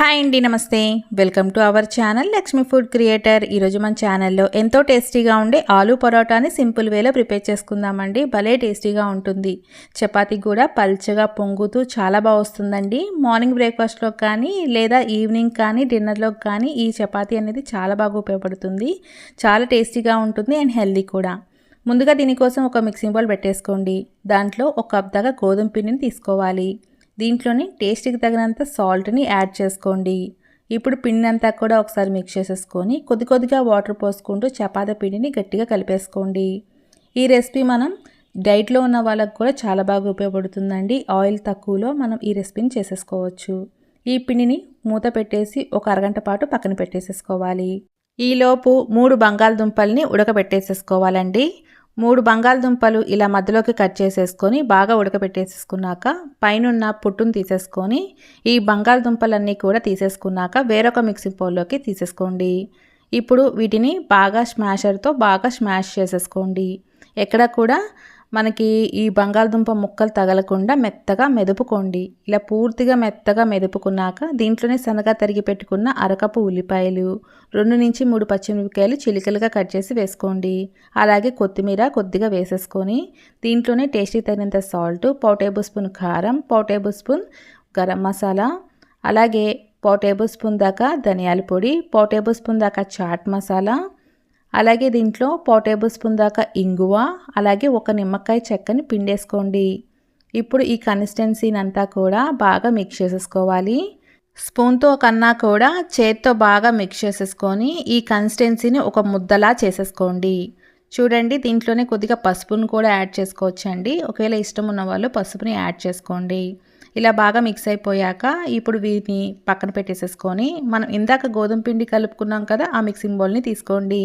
Hi అండి నమస్తే. Welcome to our channel Lakshmi food creator. ఈరోజు మన ఛానల్లో ఎంతో టేస్టీగా ఉండే ఆలూ పరోటాని సింపుల్ వేలో ప్రిపేర్ చేసుకుందామండి. భలే టేస్టీగా ఉంటుంది. చపాతీ కూడా పల్చగా పొంగుతూ చాలా బాగా వస్తుందండి. మార్నింగ్ బ్రేక్ఫాస్ట్లో కానీ లేదా ఈవినింగ్ కానీ డిన్నర్లో కానీ ఈ చపాతీ అనేది చాలా బాగా ఉపయోగపడుతుంది. చాలా టేస్టీగా ఉంటుంది అండ్ హెల్దీ కూడా. ముందుగా దీనికోసం ఒక మిక్సింగ్ బౌల్ పెట్టేసుకోండి. దాంట్లో ఒక కప్ దాకా గోధుమ పిండిని తీసుకోవాలి. దీంట్లోని టేస్ట్కి తగినంత సాల్ట్ని యాడ్ చేసుకోండి. ఇప్పుడు పిండి అంతా కూడా ఒకసారి మిక్స్ చేసేసుకొని కొద్ది కొద్దిగా వాటర్ పోసుకుంటూ చపాతీ పిండిని గట్టిగా కలిపేసుకోండి. ఈ రెసిపీ మనం డైట్లో ఉన్న వాళ్ళకు కూడా చాలా బాగా ఉపయోగపడుతుందండి. ఆయిల్ తక్కువలో మనం ఈ రెసిపీని చేసేసుకోవచ్చు. ఈ పిండిని మూత పెట్టేసి ఒక అరగంట పాటు పక్కన పెట్టేసేసుకోవాలి. ఈలోపు మూడు బంగాళదుంపల్ని ఉడకబెట్టేసేసుకోవాలండి. మూడు బంగాళదుంపలు ఇలా మధ్యలోకి కట్ చేసేసుకొని బాగా ఉడకబెట్టేసేసుకున్నాక పైనున్న పుట్టును తీసేసుకొని ఈ బంగాళదుంపలన్నీ కూడా తీసేసుకున్నాక వేరొక మిక్సింగ్ బౌల్లోకి తీసేసుకోండి. ఇప్పుడు వీటిని బాగా స్మాషర్తో బాగా స్మాష్ చేసేసుకోండి. ఎక్కడ కూడా మనకి ఈ బంగాళదుంప ముక్కలు తగలకుండా మెత్తగా మెదుపుకోండి. ఇలా పూర్తిగా మెత్తగా మెదుపుకున్నాక దీంట్లోనే సన్నగా తరిగి పెట్టుకున్న అరకపు ఉల్లిపాయలు రెండు నుంచి మూడు పచ్చిమిరపకాయలు చిలికలుగా కట్ చేసి వేసుకోండి. అలాగే కొత్తిమీర కొద్దిగా వేసేసుకొని దీంట్లోనే టేస్టీ తగినంత సాల్ట్ పావు టేబుల్ స్పూన్ కారం పావు టేబుల్ స్పూన్ గరం మసాలా అలాగే పావు టేబుల్ స్పూన్ దాకా ధనియాల పొడి పావు టేబుల్ స్పూన్ దాకా చాట్ మసాలా అలాగే దీంట్లో పావు టేబుల్ స్పూన్ దాకా ఇంగువ అలాగే ఒక నిమ్మకాయ చెక్కని పిండేసుకోండి. ఇప్పుడు ఈ కన్సిస్టెన్సీని అంతా కూడా బాగా మిక్స్ చేసేసుకోవాలి. స్పూన్తో కన్నా కూడా చేత్తో బాగా మిక్స్ చేసేసుకొని ఈ కన్సిస్టెన్సీని ఒక ముద్దలా చేసేసుకోండి. చూడండి దీంట్లోనే కొద్దిగా పసుపును కూడా యాడ్ చేసుకోవచ్చండి. ఒకవేళ ఇష్టం ఉన్న వాళ్ళు పసుపుని యాడ్ చేసుకోండి. ఇలా బాగా మిక్స్ అయిపోయాక ఇప్పుడు వీటిని పక్కన పెట్టేసేసుకొని మనం ఇందాక గోధుమ పిండి కలుపుకున్నాం కదా ఆ మిక్సింగ్ బౌల్ని తీసుకోండి.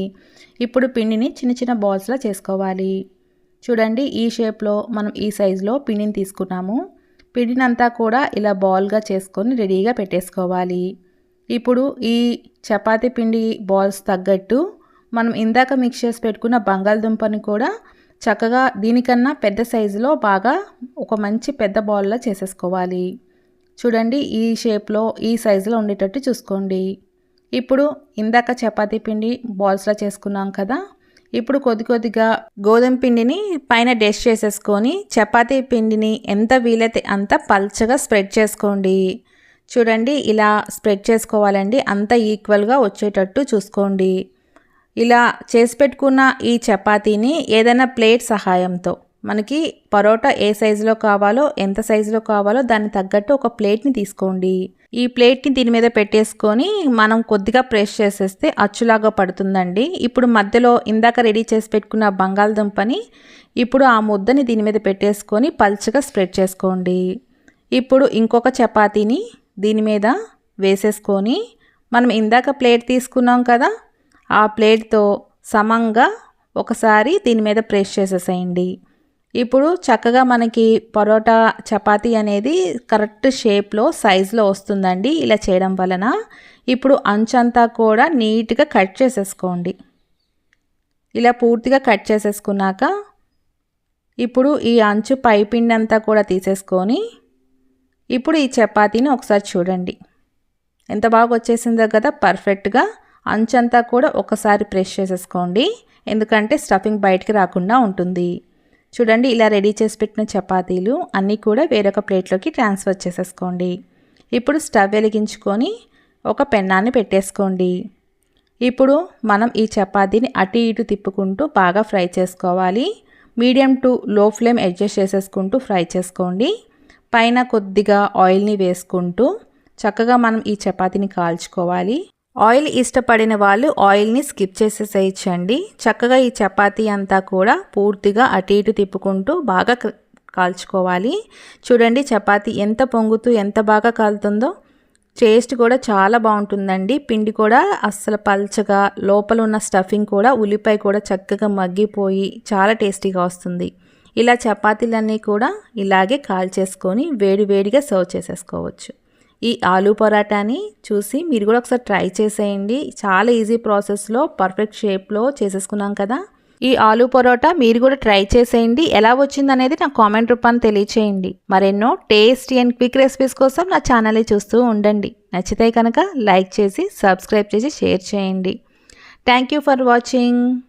ఇప్పుడు పిండిని చిన్న చిన్న బాల్స్లా చేసుకోవాలి. చూడండి ఈ షేప్లో మనం ఈ సైజులో పిండిని తీసుకున్నాము. పిండినంతా కూడా ఇలా బాల్గా చేసుకొని రెడీగా పెట్టేసుకోవాలి. ఇప్పుడు ఈ చపాతీ పిండి బాల్స్ తగ్గట్టు మనం ఇందాక మిక్స్ చేసి పెట్టుకున్న బంగాళదుంపని కూడా చక్కగా దీనికన్నా పెద్ద సైజులో బాగా ఒక మంచి పెద్ద బాల్లో చేసేసుకోవాలి. చూడండి ఈ షేప్లో ఈ సైజులో ఉండేటట్టు చూసుకోండి. ఇప్పుడు ఇందాక చపాతీ పిండి బాల్స్లో చేసుకున్నాం కదా ఇప్పుడు కొద్ది కొద్దిగా గోధుమ పిండిని పైన డెష్ చేసేసుకొని చపాతీ పిండిని ఎంత వీలైతే అంత పల్చగా స్ప్రెడ్ చేసుకోండి. చూడండి ఇలా స్ప్రెడ్ చేసుకోవాలండి అంత ఈక్వల్గా వచ్చేటట్టు చూసుకోండి. ఇలా చేసి పెట్టుకున్న ఈ చపాతీని ఏదైనా ప్లేట్ సహాయంతో మనకి పరోటా ఏ సైజులో కావాలో ఎంత సైజులో కావాలో దాన్ని తగ్గట్టు ఒక ప్లేట్ని తీసుకోండి. ఈ ప్లేట్ని దీని మీద పెట్టేసుకొని మనం కొద్దిగా ప్రెస్ చేసేస్తే అచ్చులాగా పడుతుందండి. ఇప్పుడు మధ్యలో ఇందాక రెడీ చేసి పెట్టుకున్న బంగాళదుంపని ఇప్పుడు ఆ ముద్దని దీని మీద పెట్టేసుకొని పల్చగా స్ప్రెడ్ చేసుకోండి. ఇప్పుడు ఇంకొక చపాతీని దీని మీద వేసేసుకొని మనం ఇందాక ప్లేట్ తీసుకున్నాం కదా ఆ ప్లేట్తో సమంగా ఒకసారి దీని మీద ప్రెస్ చేసేసేయండి. ఇప్పుడు చక్కగా మనకి పరోటా చపాతీ అనేది కరెక్ట్ షేప్లో సైజులో వస్తుందండి ఇలా చేయడం వలన. ఇప్పుడు అంచంతా కూడా నీట్గా కట్ చేసేసుకోండి. ఇలా పూర్తిగా కట్ చేసేసుకున్నాక ఇప్పుడు ఈ అంచు పైపిండి అంతా కూడా తీసేసుకొని ఇప్పుడు ఈ చపాతీని ఒకసారి చూడండి. ఎంత బాగా వచ్చేసిందో కదా పర్ఫెక్ట్గా అంచంతా కూడా ఒకసారి ప్రెస్ చేసేసుకోండి. ఎందుకంటే స్టఫింగ్ బయటికి రాకుండా ఉంటుంది. చూడండి ఇలా రెడీ చేసి పెట్టిన చపాతీలు అన్నీ కూడా వేరొక ప్లేట్లోకి ట్రాన్స్ఫర్ చేసేసుకోండి. ఇప్పుడు స్టవ్ వెలిగించుకొని ఒక పెన్నాన్ని పెట్టేసుకోండి. ఇప్పుడు మనం ఈ చపాతీని అటు ఇటు తిప్పుకుంటూ బాగా ఫ్రై చేసుకోవాలి. Medium to low flame adjust చేసేసుకుంటూ fry చేసుకోండి. పైన కొద్దిగా ఆయిల్ని వేసుకుంటూ చక్కగా మనం ఈ చపాతీని కాల్చుకోవాలి. ఆయిల్ ఇష్టపడిన వాళ్ళు ఆయిల్ని స్కిప్ చేసేసేయచ్చండి. చక్కగా ఈ చపాతీ అంతా కూడా పూర్తిగా అటు ఇటు తిప్పుకుంటూ బాగా కాల్చుకోవాలి. చూడండి చపాతీ ఎంత పొంగుతూ ఎంత బాగా కాలుతుందో. టేస్ట్ కూడా చాలా బాగుంటుందండి. పిండి కూడా అస్సలు పల్చగా లోపల ఉన్న స్టఫింగ్ కూడా ఉల్లిపాయ కూడా చక్కగా మగ్గిపోయి చాలా టేస్టీగా వస్తుంది. ఇలా చపాతీలన్నీ కూడా ఇలాగే కాల్చేసుకొని వేడివేడిగా సర్వ్ చేసేసుకోవచ్చు. ఈ ఆలూ పరాటాని చూసి మీరు కూడా ఒకసారి ట్రై చేసేయండి. చాలా ఈజీ ప్రాసెస్లో పర్ఫెక్ట్ షేప్లో చేసేసుకున్నాం కదా. ఈ ఆలూ పరోటా మీరు కూడా ట్రై చేసేయండి. ఎలా వచ్చింది అనేది నా కామెంట్ రూపాన్ని తెలియచేయండి. మరెన్నో టేస్టీ అండ్ క్విక్ రెసిపీస్ కోసం నా ఛానల్ని చూస్తూ ఉండండి. నచ్చితే కనుక లైక్ చేసి సబ్స్క్రైబ్ చేసి షేర్ చేయండి. Thank you for watching.